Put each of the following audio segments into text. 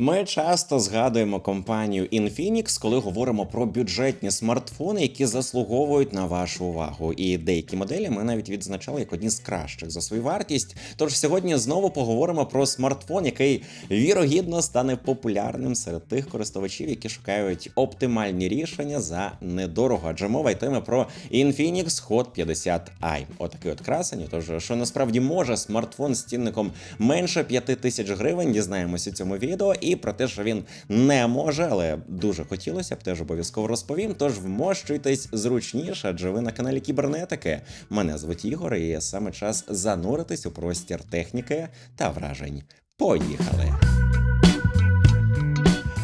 Ми часто згадуємо компанію Infinix, коли говоримо про бюджетні смартфони, які заслуговують на вашу увагу. І деякі моделі ми навіть відзначали як одні з кращих за свою вартість. Тож сьогодні знову поговоримо про смартфон, який вірогідно стане популярним серед тих користувачів, які шукають оптимальні рішення за недорого. Адже мова йтиме про Infinix Hot 50 i. Отакий от красень. Тож, що насправді може смартфон з цінником менше 5 тисяч гривень, дізнаємося цьому відео. І про те, що він не може, але дуже хотілося б, теж обов'язково розповім. Тож вмощуйтесь зручніше, адже ви на каналі Кібернетики. Мене звуть Ігор, і саме час зануритись у простір техніки та вражень. Поїхали!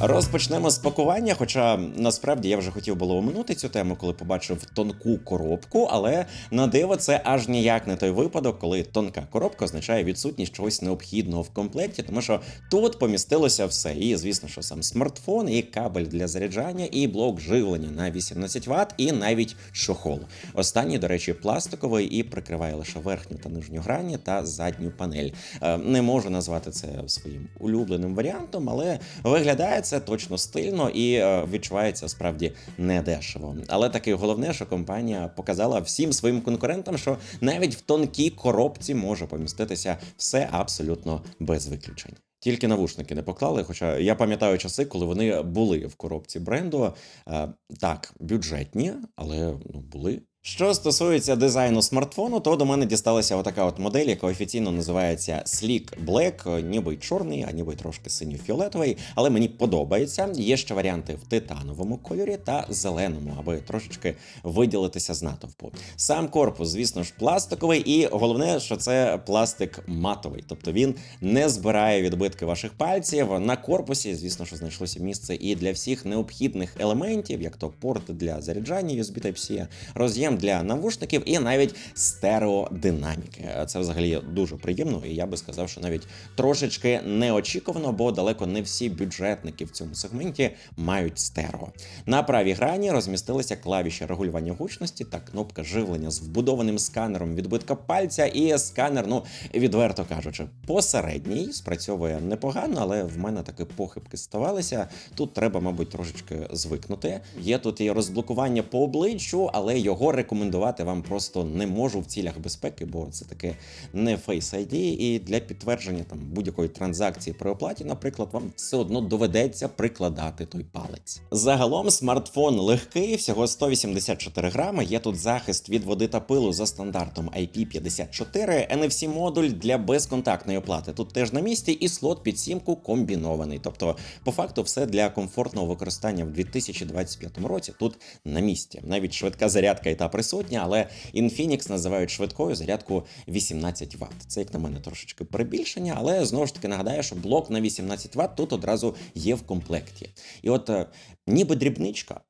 Розпочнемо з пакування. Хоча насправді я вже хотів було оминути цю тему, коли побачив тонку коробку, але на диво це аж ніяк не той випадок, коли тонка коробка означає відсутність чогось необхідного в комплекті, тому що тут помістилося все. І звісно, що сам смартфон, і кабель для заряджання, і блок живлення на 18 Вт, і навіть чохол. Останній, до речі, пластиковий і прикриває лише верхню та нижню грані та задню панель. Е, Не можу назвати це своїм улюбленим варіантом, але виглядає це точно стильно і е, відчувається справді недешево. Але таки головне, що компанія показала всім своїм конкурентам, що навіть в тонкій коробці може поміститися все абсолютно без виключень. Тільки навушники не поклали. Хоча я пам'ятаю часи, коли вони були в коробці бренду. Е, так, бюджетні, але ну були. Що стосується дизайну смартфону, то до мене дісталася отака от модель, яка офіційно називається Sleek Black, ніби чорний, а ніби трошки синьо-фіолетовий, але мені подобається. Є ще варіанти в титановому кольорі та зеленому, аби трошечки виділитися з натовпу. Сам корпус, звісно ж, пластиковий, і головне, що це пластик матовий, тобто він не збирає відбитки ваших пальців. На корпусі, звісно, що знайшлося місце і для всіх необхідних елементів, як то порт для заряджання USB Type-C, роз'єм для навушників і навіть стереодинаміки. Це взагалі дуже приємно, і я би сказав, що навіть трошечки неочікувано, бо далеко не всі бюджетники в цьому сегменті мають стерео. На правій грані розмістилися клавіші регулювання гучності та кнопка живлення з вбудованим сканером відбитка пальця. І сканер, ну відверто кажучи, посередній спрацьовує непогано, але в мене таки похибки ставалися. Тут треба, мабуть, трошечки звикнути. Є тут і розблокування по обличчю, але його рекомендувати вам просто не можу в цілях безпеки, бо це таке не Face ID, і для підтвердження там будь-якої транзакції при оплаті, наприклад, вам все одно доведеться прикладати той палець. Загалом смартфон легкий, всього 184 грами. Є тут захист від води та пилу за стандартом IP54, NFC модуль для безконтактної оплати. Тут теж на місці, і слот під сімку комбінований. Тобто, по факту, все для комфортного використання в 2025 році тут на місці. Навіть швидка зарядка і та присутня, але Infinix називають швидкою зарядку 18 Вт. Це як на мене трошечки перебільшення, але знову ж таки нагадаю, що блок на 18 Вт тут одразу є в комплекті. І от е, ніби дрібничка.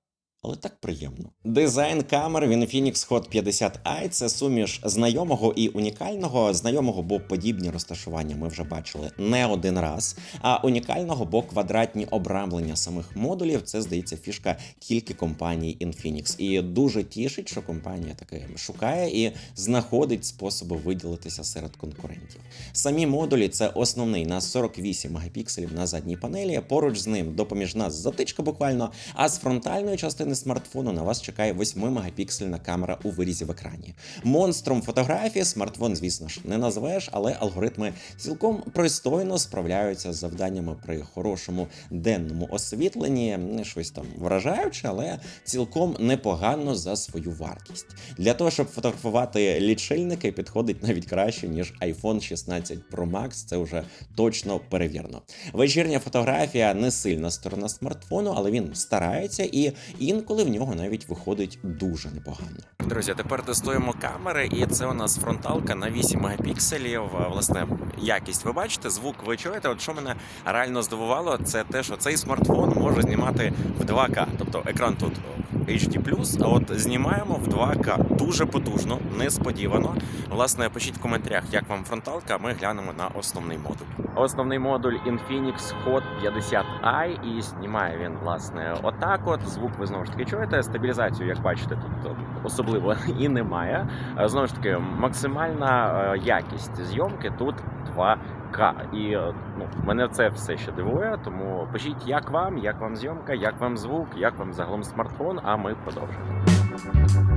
Але так приємно. Дизайн камер в Infinix Hot 50i – це суміш знайомого і унікального. Знайомого, бо подібні розташування ми вже бачили не один раз. А унікального, бо квадратні обрамлення самих модулів це здається фішка тільки компанії Infinix. І дуже тішить, що компанія таке шукає і знаходить способи виділитися серед конкурентів. Самі модулі це основний на 48 мегапікселів на задній панелі. Поруч з ним допоміжна затичка буквально. А з фронтальної частини смартфону на вас чекає 8-мегапіксельна камера у вирізі в екрані. Монстром фотографії смартфон, звісно ж, не назвеш, але алгоритми цілком пристойно справляються з завданнями при хорошому денному освітленні. Не щось там вражаюче, але цілком непогано за свою вартість. Для того, щоб фотографувати лічильники, підходить навіть краще, ніж iPhone 16 Pro Max. Це вже точно перевірено. Вечірня фотографія не сильна сторона смартфону, але він старається і інколи в нього навіть виходить дуже непогано. Друзі, тепер тестуємо камери, і це у нас фронталка на 8 мегапікселів. Власне, якість ви бачите, звук ви чуєте. От що мене реально здивувало, це те, що цей смартфон може знімати в 2К. Тобто екран тут HD+, а от знімаємо в 2К дуже потужно, несподівано. Власне, пишіть в коментарях, як вам фронталка. Ми глянемо на основний модуль. Основний модуль Infinix Hot 50i, і знімає він власне отак. От звук ви знову ж таки чуєте. Стабілізацію, як бачите, тут особливо і немає. Знову ж таки, максимальна е, якість зйомки тут 2 4К. І е, ну, мене це все ще дивує. Тому пишіть, як вам, як вам зйомка, як вам звук, як вам загалом смартфон. А ми продовжимо.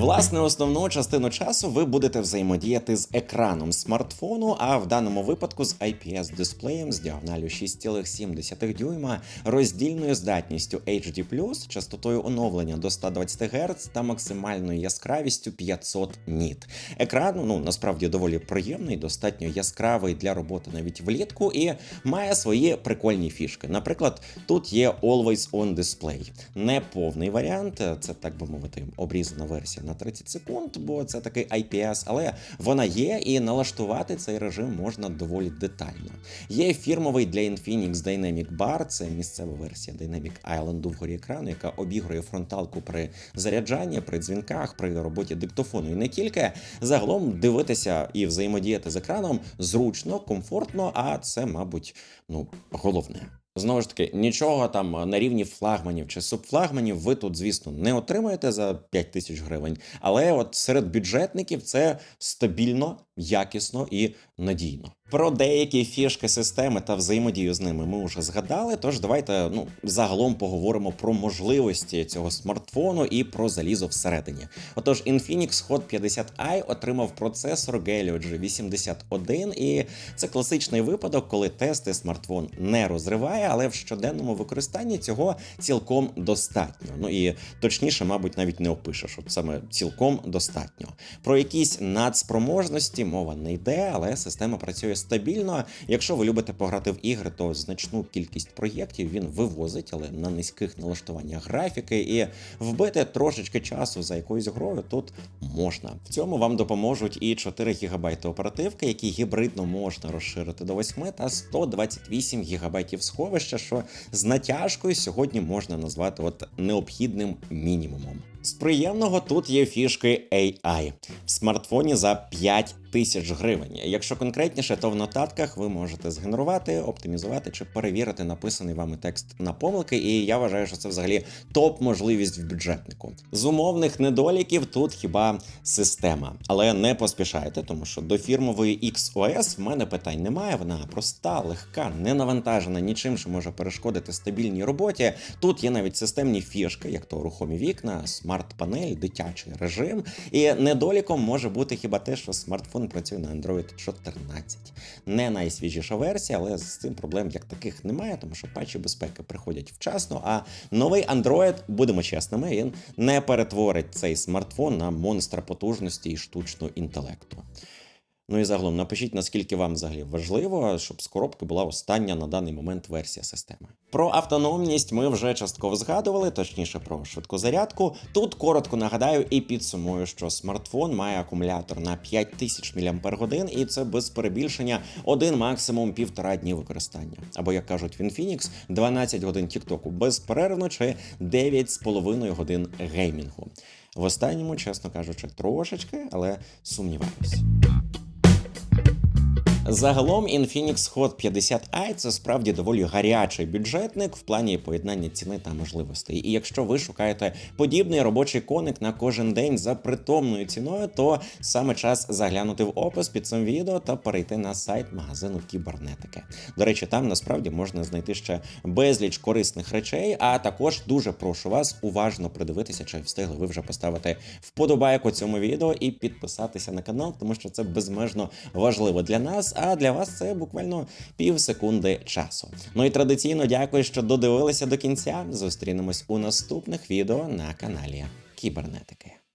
Власне, основну частину часу ви будете взаємодіяти з екраном смартфону, а в даному випадку з IPS дисплеєм з діагоналю 6,7 дюйма, роздільною здатністю HD+, частотою оновлення до 120 Гц та максимальною яскравістю 500 ніт. Екран ну насправді доволі приємний, достатньо яскравий для роботи навіть влітку, і має свої прикольні фішки. Наприклад, тут є Always On Display. Не повний варіант, це так би мовити, обрізана версія на 30 секунд, бо це такий IPS, але вона є, і налаштувати цей режим можна доволі детально. Є фірмовий для Infinix Dynamic Bar, це місцева версія Dynamic Island вгорі екрану, яка обігрує фронталку при заряджанні, при дзвінках, при роботі диктофону. І не тільки загалом дивитися і взаємодіяти з екраном зручно, комфортно, а це, мабуть, ну головне. Знову ж таки, нічого там на рівні флагманів чи субфлагманів ви тут, звісно, не отримаєте за 5 тисяч гривень. Але от серед бюджетників це стабільно, якісно і надійно. Про деякі фішки системи та взаємодію з ними ми вже згадали. Тож давайте ну загалом поговоримо про можливості цього смартфону і про залізо всередині. Отож, Infinix Hot 50i отримав процесор Helio G81, і це класичний випадок, коли тести смартфон не розриває, але в щоденному використанні цього цілком достатньо. Ну і точніше, мабуть, навіть не опишеш. От саме цілком достатньо. Про якісь надспроможності мова не йде, але система працює стабільно. Якщо ви любите пограти в ігри, то значну кількість проєктів він вивозить, але на низьких налаштуваннях графіки, і вбити трошечки часу за якоюсь грою тут можна. В цьому вам допоможуть і 4 ГБ оперативки, які гібридно можна розширити до 8, та 128 ГБ сховища, що з натяжкою сьогодні можна назвати от необхідним мінімумом. З приємного тут є фішки AI в смартфоні за 5 тисяч гривень. Якщо конкретніше, то в нотатках ви можете згенерувати, оптимізувати чи перевірити написаний вами текст на помилки. І я вважаю, що це взагалі топ-можливість в бюджетнику. З умовних недоліків тут хіба система, але не поспішайте, тому що до фірмової XOS в мене питань немає. Вона проста, легка, не навантажена нічим, що може перешкодити стабільній роботі. Тут є навіть системні фішки, як то рухомі вікна, смарт-панель, дитячий режим. І недоліком може бути хіба те, що смартфон працює на Android 14. Не найсвіжіша версія, але з цим проблем як таких немає, тому що патчі безпеки приходять вчасно. А новий Android, будемо чесними, він не перетворить цей смартфон на монстра потужності і штучного інтелекту. Ну і загалом напишіть, наскільки вам взагалі важливо, щоб з коробки була остання на даний момент версія системи. Про автономність ми вже частково згадували, точніше про швидку зарядку. Тут коротко нагадаю і підсумую, що смартфон має акумулятор на 5000 мАч, і це без перебільшення один максимум півтора дні використання. Або як кажуть в Infinix, 12 годин тіктоку безперервно чи 9,5 годин геймінгу. В останньому, чесно кажучи, трошечки, але сумніваюсь. Загалом Infinix Hot 50i це справді доволі гарячий бюджетник в плані поєднання ціни та можливостей. І якщо ви шукаєте подібний робочий коник на кожен день за притомною ціною, то саме час заглянути в опис під цим відео та перейти на сайт магазину кібернетики. До речі, там насправді можна знайти ще безліч корисних речей. А також дуже прошу вас уважно придивитися, чи встигли ви вже поставити вподобайку цьому відео і підписатися на канал, тому що це безмежно важливо для нас а для вас це буквально пів секунди часу. Ну і традиційно дякую, що додивилися до кінця. Зустрінемось у наступних відео на каналі Кібернетики.